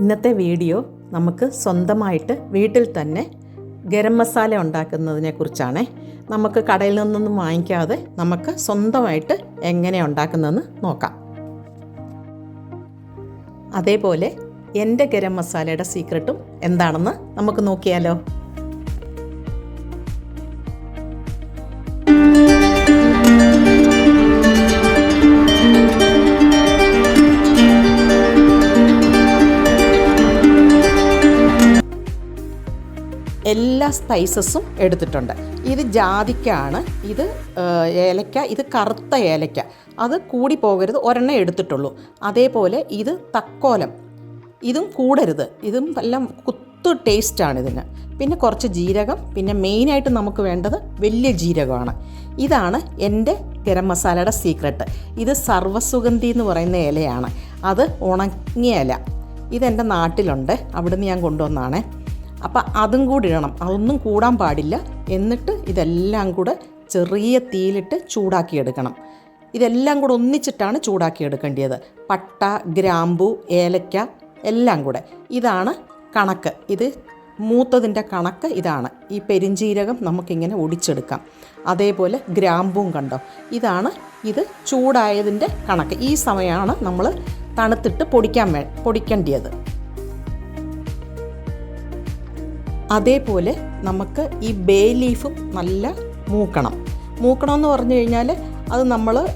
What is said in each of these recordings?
ഇന്നത്തെ വീഡിയോ നമുക്ക് സ്വന്തമായിട്ട് വീട്ടിൽ തന്നെ ഗരം മസാല ഉണ്ടാക്കുന്നതിനെ കുറിച്ചാണ്. നമുക്ക് കടയിൽ നിന്നൊന്നും വാങ്ങിക്കാതെ നമുക്ക് സ്വന്തമായിട്ട് എങ്ങനെ ഉണ്ടാക്കുന്നതെന്ന് നോക്കാം. അതേപോലെ എന്റെ ഗരം മസാലയുടെ സീക്രട്ടും എന്താണെന്ന് നമുക്ക് നോക്കിയാലോ? എല്ലാ സ്പൈസസും എടുത്തിട്ടുണ്ട്. ഇത് ജാതിക്കാണ്. ഇത് ഏലക്ക ഇത് കറുത്ത ഏലക്ക. അത് കൂടി പോകരുത് ഒരെണ്ണം എടുത്തിട്ടുള്ളൂ. അതേപോലെ ഇത് തക്കോലം. ഇതും കൂടരുത്. ഇതും എല്ലാം കുത്തു ടേസ്റ്റാണ് ഇതിന്. പിന്നെ കുറച്ച് ജീരകം. പിന്നെ മെയിനായിട്ട് നമുക്ക് വേണ്ടത് വലിയ ജീരകമാണ്. ഇതാണ് എന്റെ ഗരം മസാലയുടെ സീക്രട്ട് ഇത് സർവസുഗന്ധി എന്ന് പറയുന്ന ഇലയാണ്. അത് ഉണങ്ങിയ ഇല. ഇതെന്റെ നാട്ടിലുണ്ട്. അവിടുന്ന് ഞാൻ കൊണ്ടുവന്നാണേ അപ്പം അതും കൂടി ഇടണം. അതൊന്നും കൂടാൻ പാടില്ല. എന്നിട്ട് ഇതെല്ലാം കൂടെ ചെറിയ തീയിലിട്ട് ചൂടാക്കിയെടുക്കണം. ഇതെല്ലാം കൂടെ ഒന്നിച്ചിട്ടാണ് ചൂടാക്കിയെടുക്കേണ്ടത് പട്ട ഗ്രാമ്പു ഏലക്ക എല്ലാം കൂടെ. ഇതാണ് കണക്ക്. ഇത് മൂത്തതിന്റെ കണക്ക് ഇതാണ്. ഈ പെരിഞ്ജീരകം നമുക്കിങ്ങനെ ഒടിച്ചെടുക്കാം. അതേപോലെ ഗ്രാമ്പും കണ്ടോ? ഇതാണ് ഇത് ചൂടായതിന്റെ കണക്ക്. ഈ സമയമാണ് നമ്മൾ തണുത്തിട്ട് പൊടിക്കാൻ വേ പൊടിക്കേണ്ടത് അതേപോലെ നമുക്ക് ഈ ബേ ലീഫും നല്ല മൂക്കണം. മൂക്കണമെന്ന് പറഞ്ഞു കഴിഞ്ഞാൽ അത് നമ്മൾ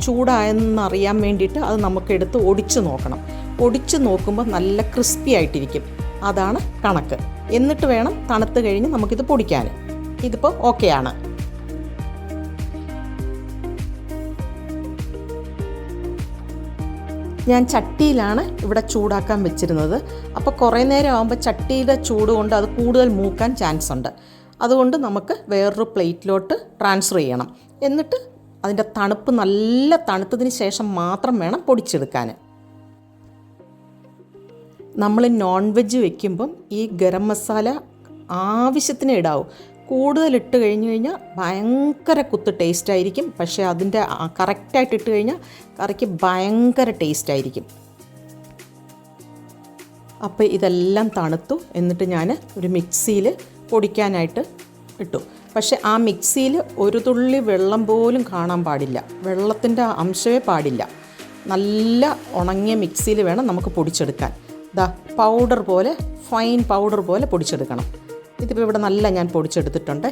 ചൂടായെന്ന് അറിയാൻ വേണ്ടിയിട്ട് അത് നമുക്കെടുത്ത് ഒടിച്ച് നോക്കണം. ഒടിച്ച് നോക്കുമ്പോൾ നല്ല ക്രിസ്പി ആയിട്ടിരിക്കും. അതാണ് കണക്ക്. എന്നിട്ട് വേണം തണുത്ത് കഴിഞ്ഞ് നമുക്കിത് പൊടിക്കാൻ ഇതിപ്പോൾ ഓക്കെയാണ് ഞാൻ ചട്ടിയിലാണ് ഇവിടെ ചൂടാക്കാൻ വെച്ചിരുന്നത്. അപ്പോൾ കുറേ നേരം ആകുമ്പോൾ ചട്ടിയുടെ ചൂട് കൊണ്ട് അത് കൂടുതൽ മൂക്കാൻ ചാൻസ് ഉണ്ട്. അതുകൊണ്ട് നമുക്ക് വേറൊരു പ്ലേറ്റിലോട്ട് ട്രാൻസ്ഫർ ചെയ്യണം. എന്നിട്ട് അതിന്റെ തണുപ്പ് നല്ല തണുത്തതിന് ശേഷം മാത്രം വേണം പൊടിച്ചെടുക്കാൻ. നമ്മൾ നോൺ വെജ് വെക്കുമ്പം ഈ ഗരം മസാല ആവശ്യത്തിന് ഇടാവും. കൂടുതൽ ഇട്ട് കഴിഞ്ഞു കഴിഞ്ഞാൽ ഭയങ്കര കുത്ത് ടേസ്റ്റ് ആയിരിക്കും. പക്ഷേ അതിന്റെ കറക്റ്റായിട്ട് ഇട്ട് കഴിഞ്ഞാൽ കറിക്ക് ഭയങ്കര ടേസ്റ്റ് ആയിരിക്കും. അപ്പോൾ ഇതെല്ലാം തണുത്തു. എന്നിട്ട് ഞാൻ ഒരു മിക്സിയിൽ പൊടിക്കാനായിട്ട് ഇട്ടു. പക്ഷേ ആ മിക്സിയിൽ ഒരു തുള്ളി വെള്ളം പോലും കാണാൻ പാടില്ല. വെള്ളത്തിന്റെ അംശമേ പാടില്ല. നല്ല ഉണങ്ങിയ മിക്സിയിൽ വേണം നമുക്ക് പൊടിച്ചെടുക്കാൻ. ദാ പൗഡർ പോലെ ഫൈൻ പൗഡർ പോലെ പൊടിച്ചെടുക്കണം. ഇതിപ്പോൾ ഇവിടെ നല്ല ഞാൻ പൊടിച്ചെടുത്തിട്ടുണ്ട്.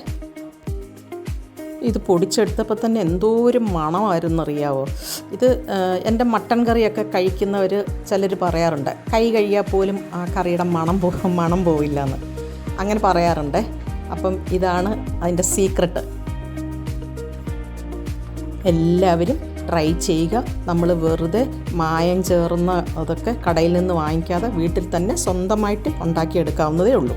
ഇത് പൊടിച്ചെടുത്തപ്പോൾ തന്നെ എന്തോ ഒരു മണമായിരുന്നു അറിയാവോ ഇത് എന്റെ മട്ടൻ കറിയൊക്കെ കഴിക്കുന്നവർ ചിലർ പറയാറുണ്ട് കൈ കഴിയാൽ പോലും ആ കറിയുടെ മണം പോകും മണം പോവില്ല എന്ന് അങ്ങനെ പറയാറുണ്ട്. അപ്പം ഇതാണ് അതിന്റെ സീക്രട്ട് എല്ലാവരും ട്രൈ ചെയ്യുക. നമ്മൾ വെറുതെ മായം ചേർന്ന അതൊക്കെ കടയിൽ നിന്ന് വാങ്ങിക്കാതെ വീട്ടിൽ തന്നെ സ്വന്തമായിട്ട് ഉണ്ടാക്കിയെടുക്കാവുന്നതേ ഉള്ളൂ.